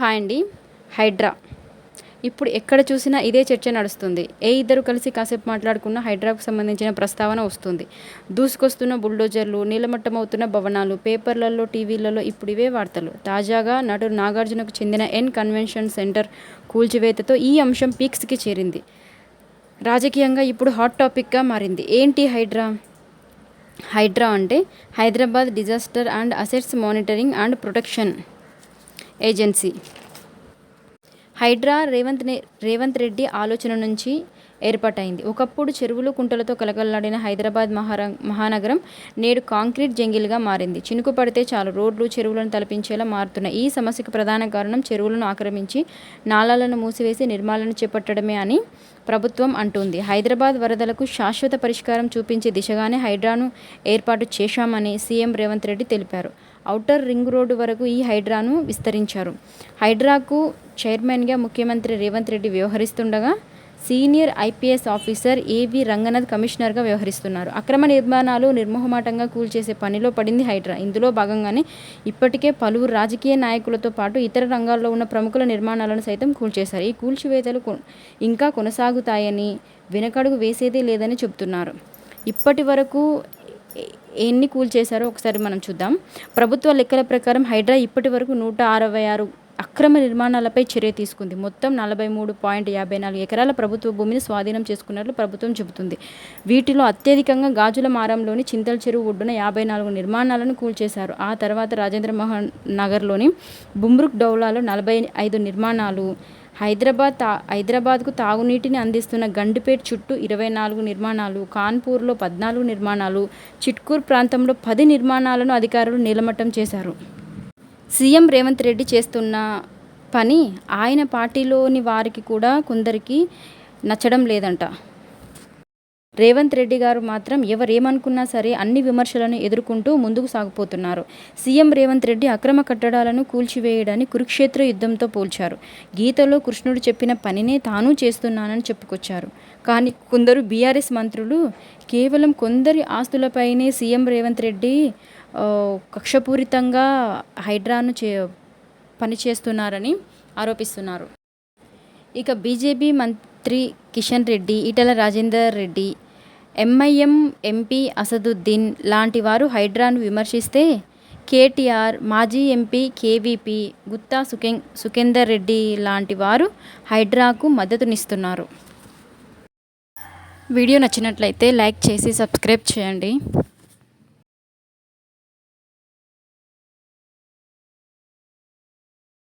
Hi అండి. హైడ్రా. ఇప్పుడు ఎక్కడ చూసినా ఇదే చర్చ నడుస్తుంది. ఏ ఇద్దరు కలిసి కాసేపు మాట్లాడుకున్న హైడ్రాకు సంబంధించిన ప్రస్తావన వస్తుంది. దూసుకొస్తున్న బుల్డోజర్లు నీలమట్టమవుతున్న భవనాలు పేపర్లలో టీవీలలో ఇప్పుడు ఇవే వార్తలు. తాజాగా నటుడు నాగార్జునకు చెందిన ఎన్ కన్వెన్షన్ సెంటర్ కూల్చివేతతో ఈ అంశం పీక్స్కి చేరింది. రాజకీయంగా ఇప్పుడు హాట్ టాపిక్గా మారింది. ఏంటి హైడ్రా? హైడ్రా అంటే Hyderabad disaster and assets monitoring and protection. Agency. Hydraa Revanth నే రేవంత్ రెడ్డి ఆలోచన నుంచి ఏర్పాటైంది. ఒకప్పుడు చెరువులు కుంటలతో కలకల్లాడిన హైదరాబాద్ మహార మహానగరం నేడు కాంక్రీట్ జంగిల్గా మారింది. చినుకు పడితే చాలు. రోడ్లు చెరువులను తలపించేలా మారుతున్నాయి. ఈ సమస్యకు ప్రధాన కారణం చెరువులను ఆక్రమించి నాలాలను మూసివేసి నిర్మాణాలను చేపట్టడమే అని ప్రభుత్వం అంటుంది. హైదరాబాద్ వరదలకు శాశ్వత పరిష్కారం చూపించే దిశగానే హైడ్రాను ఏర్పాటు చేశామని సీఎం రేవంత్ రెడ్డి తెలిపారు. ఔటర్ రింగ్ రోడ్డు వరకు ఈ హైడ్రాను విస్తరించారు. హైడ్రాకు చైర్మన్గా ముఖ్యమంత్రి Revanth Reddy వ్యవహరిస్తుండగా senior IPS officer AV Ranganath కమిషనర్గా వ్యవహరిస్తున్నారు. అక్రమ నిర్మాణాలు నిర్మోహమాటంగా కూల్చేసే పనిలో పడింది హైడ్రా. ఇందులో భాగంగానే ఇప్పటికే పలువురు రాజకీయ నాయకులతో పాటు ఇతర రంగాల్లో ఉన్న ప్రముఖుల నిర్మాణాలను సైతం కూల్చేశారు ఈ కూల్చివేతలు ఇంకా కొనసాగుతాయని వెనకడుగు వేసేదే లేదని చెబుతున్నారు. ఇప్పటి వరకు ఎన్ని కూల్చేశారో ఒకసారి మనం చూద్దాం. ప్రభుత్వ లెక్కల ప్రకారం హైడ్రా ఇప్పటి వరకు నూట అరవై ఆరు అక్రమ నిర్మాణాలపై చర్య తీసుకుంది. మొత్తం నలభై మూడు పాయింట్ యాభై నాలుగు ఎకరాల ప్రభుత్వ భూమిని స్వాధీనం చేసుకున్నట్లు ప్రభుత్వం చెబుతుంది. వీటిలో అత్యధికంగా గాజుల మారంలోని చింతల చెరువు ఒడ్డున యాభై నాలుగు నిర్మాణాలను కూల్చేశారు. ఆ తర్వాత రాజేంద్ర మోహన్ నగర్లోని బుమ్రుక్ డౌలాలో నలభై ఐదు నిర్మాణాలు హైదరాబాద్ తా హైదరాబాద్కు తాగునీటిని అందిస్తున్న గండిపేట్ చుట్టూ ఇరవై నాలుగు నిర్మాణాలు కాన్పూర్లో పద్నాలుగు నిర్మాణాలు చిట్కూర్ ప్రాంతంలో పది నిర్మాణాలను అధికారులు నీలమట్టం చేశారు. సీఎం రేవంత్ రెడ్డి చేస్తున్న పని ఆయన పార్టీలోని వారికి కూడా కొందరికి నచ్చడం లేదంట. రేవంత్ రెడ్డి గారు మాత్రం ఎవరేమనుకున్నా సరే అన్ని విమర్శలను ఎదుర్కొంటూ ముందుకు సాగిపోతున్నారు. సీఎం రేవంత్ రెడ్డి అక్రమ కట్టడాలను కూల్చివేయడాన్ని కురుక్షేత్ర యుద్ధంతో పోల్చారు. గీతలో కృష్ణుడు చెప్పిన పనినే తాను చేస్తున్నానని చెప్పుకొచ్చారు. కానీ కొందరు బీఆర్ఎస్ మంత్రులు కేవలం కొందరి ఆస్తులపైనే సీఎం రేవంత్ రెడ్డి కక్షపూరితంగా హైడ్రాను చే పనిచేస్తున్నారని ఆరోపిస్తున్నారు. ఇక బీజేపీ మంత్రి కిషన్ రెడ్డి ఈటల రాజేందర్ రెడ్డి ఎంఐఎం ఎంపీ అసదుద్దీన్ లాంటి వారు హైడ్రాను విమర్శిస్తే కేటీఆర్ మాజీ ఎంపీ కేవీపీ గుత్తా సుఖే సుఖేందర్ రెడ్డి లాంటి వారు హైడ్రాకు మద్దతునిస్తున్నారు. వీడియో నచ్చినట్లయితే లైక్ చేసి సబ్స్క్రైబ్ చేయండి.